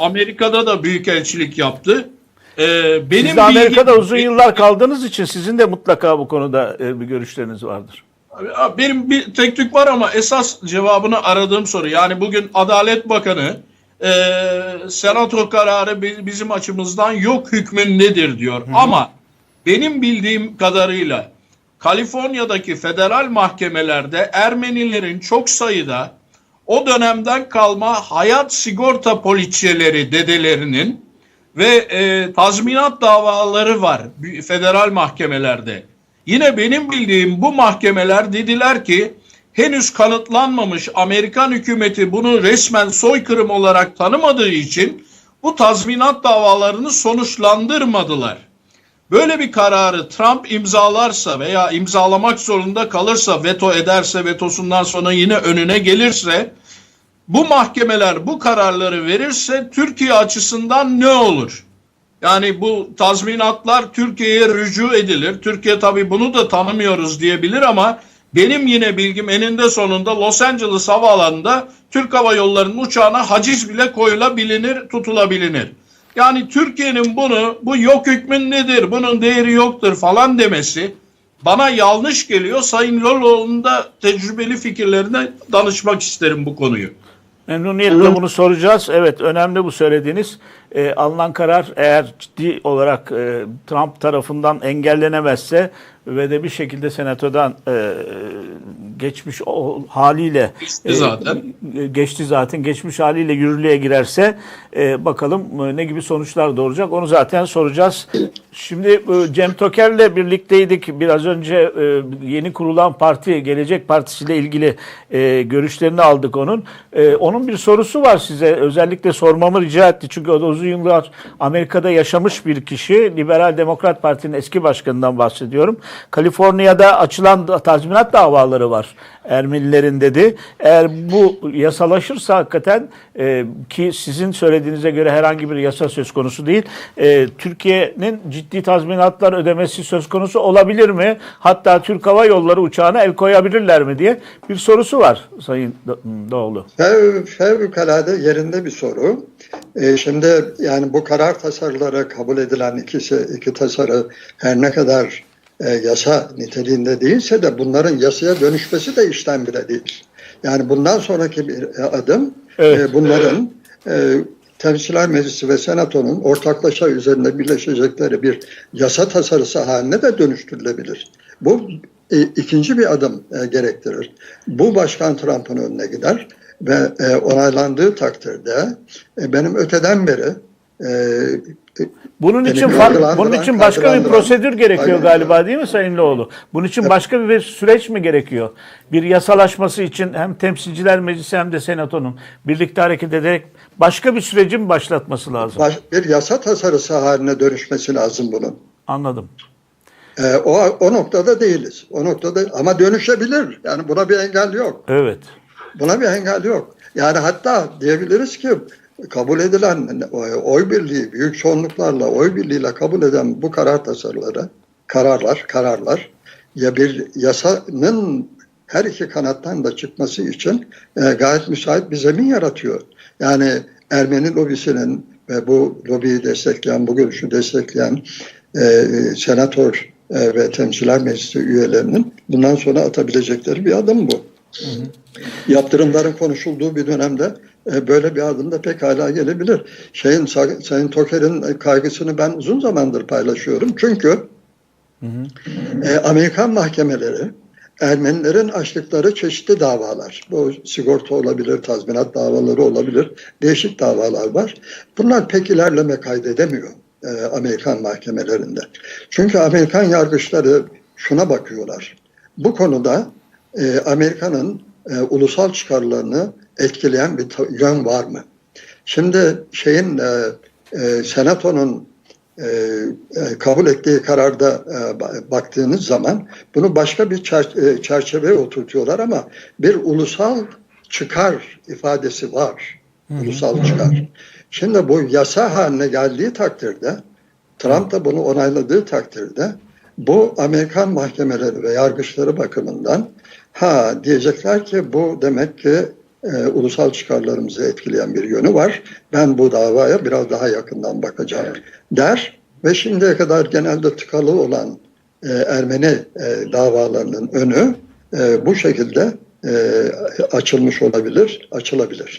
Amerika'da da büyükelçilik yaptı. Ee, benim Siz de Amerika'da bildiğim- uzun yıllar kaldığınız için sizin de mutlaka bu konuda e, bir görüşleriniz vardır. Benim bir tek tük var ama esas cevabını aradığım soru. Yani bugün Adalet Bakanı e, senato kararı bi- bizim açımızdan yok hükmün nedir diyor. Ama benim bildiğim kadarıyla Kaliforniya'daki federal mahkemelerde Ermenilerin çok sayıda o dönemden kalma hayat sigorta poliçeleri dedelerinin ve e, tazminat davaları var federal mahkemelerde. Yine benim bildiğim bu mahkemeler dediler ki henüz kanıtlanmamış Amerikan hükümeti bunu resmen soykırım olarak tanımadığı için bu tazminat davalarını sonuçlandırmadılar. Böyle bir kararı Trump imzalarsa veya imzalamak zorunda kalırsa, veto ederse, vetosundan sonra yine önüne gelirse bu mahkemeler bu kararları verirse Türkiye açısından ne olur? Yani bu tazminatlar Türkiye'ye rücu edilir. Türkiye tabii bunu da tanımıyoruz diyebilir ama benim yine bilgim eninde sonunda Los Angeles havaalanında Türk Hava Yolları'nın uçağına haciz bile koyulabilir, tutulabilir. Yani Türkiye'nin bunu bu yok hükmün nedir, bunun değeri yoktur falan demesi bana yanlış geliyor. Sayın Loloğlu'nun da tecrübeli fikirlerine danışmak isterim bu konuyu. Memnuniyetle bunu soracağız. Evet önemli bu söylediğiniz. E, alınan karar eğer ciddi olarak e, Trump tarafından engellenemezse ve de bir şekilde senatodan e, geçmiş o haliyle Geçti zaten. e, geçti zaten geçmiş haliyle yürürlüğe girerse e, bakalım e, ne gibi sonuçlar doğuracak onu zaten soracağız. Şimdi e, Cem Toker'le birlikteydik. Biraz önce e, yeni kurulan parti Gelecek Partisi ile ilgili e, görüşlerini aldık onun. Onun bir sorusu var size. Özellikle sormamı rica etti. Çünkü o da uzun yıllar Amerika'da yaşamış bir kişi. Liberal Demokrat Parti'nin eski başkanından bahsediyorum. Kaliforniya'da açılan tazminat davaları var. Ermenilerin dedi. Eğer bu yasalaşırsa hakikaten e, ki sizin söylediğinize göre herhangi bir yasa söz konusu değil. e, Türkiye'nin ciddi tazminatlar ödemesi söz konusu olabilir mi? Hatta Türk Hava Yolları uçağına el koyabilirler mi diye bir sorusu var Sayın Do- Doğulu. Fev, fevkalade yerinde bir soru. Ee, şimdi yani bu karar tasarıları kabul edilen ikisi iki tasarı her ne kadar e, yasa niteliğinde değilse de bunların yasaya dönüşmesi de işten bile değil. Yani bundan sonraki bir e, adım Evet. e, bunların e, Temsilciler Meclisi ve Senato'nun ortaklaşa üzerinde birleşecekleri bir yasa tasarısı haline de dönüştürülebilir. Bu e, ikinci bir adım e, gerektirir. Bu Başkan Trump'ın önüne gider ve e, onaylandığı takdirde e, benim öteden beri e, Bunun için yargılandıran, bunun için başka bir prosedür gerekiyor Hayır. galiba değil mi Sayın Loğlu? Bunun için başka bir süreç mi gerekiyor? Bir yasalaşması için hem Temsilciler Meclisi hem de Senato'nun birlikte hareket ederek başka bir süreci mi başlatması lazım? baş- bir yasa tasarısı haline dönüşmesi lazım bunun. Anladım. E, o, o noktada değiliz. O noktada ama dönüşebilir. Yani buna bir engel yok. Evet. Buna bir engel yok. Yani hatta diyebiliriz ki kabul edilen oy birliği, büyük çoğunluklarla oy birliğiyle kabul eden bu karar tasarıları, kararlar, kararlar ya bir yasanın her iki kanattan da çıkması için e, gayet müsait bir zemin yaratıyor. Yani Ermeni lobisinin ve bu lobiyi destekleyen, bu görüşü destekleyen e, senatör e, ve temsilciler meclisi üyelerinin bundan sonra atabilecekleri bir adım bu yaptırımların konuşulduğu bir dönemde böyle bir adım da pekala gelebilir. Şeyin Sa- Sayın Toker'in e, kaygısını ben uzun zamandır paylaşıyorum. Çünkü e, Amerikan mahkemeleri Ermenilerin açtıkları çeşitli davalar, bu sigorta olabilir, tazminat davaları olabilir, değişik davalar var. Bunlar pek ilerleme kaydedemiyor e, Amerikan mahkemelerinde. Çünkü Amerikan yargıçları şuna bakıyorlar. Bu konuda e, Amerika'nın e, ulusal çıkarlarını etkileyen bir yön var mı? Şimdi şeyin e, e, senatonun e, e, kabul ettiği kararda e, ba- baktığınız zaman bunu başka bir çer- e, çerçeveye oturtuyorlar ama bir ulusal çıkar ifadesi var. Ulusal çıkar. Şimdi bu yasa haline geldiği takdirde Trump da bunu onayladığı takdirde bu Amerikan mahkemeleri ve yargıçları bakımından ha diyecekler ki bu demek ki e, ulusal çıkarlarımızı etkileyen bir yönü var. Ben bu davaya biraz daha yakından bakacağım der ve şimdiye kadar genelde tıkalı olan e, Ermeni e, davalarının önü e, bu şekilde e, açılmış olabilir, açılabilir.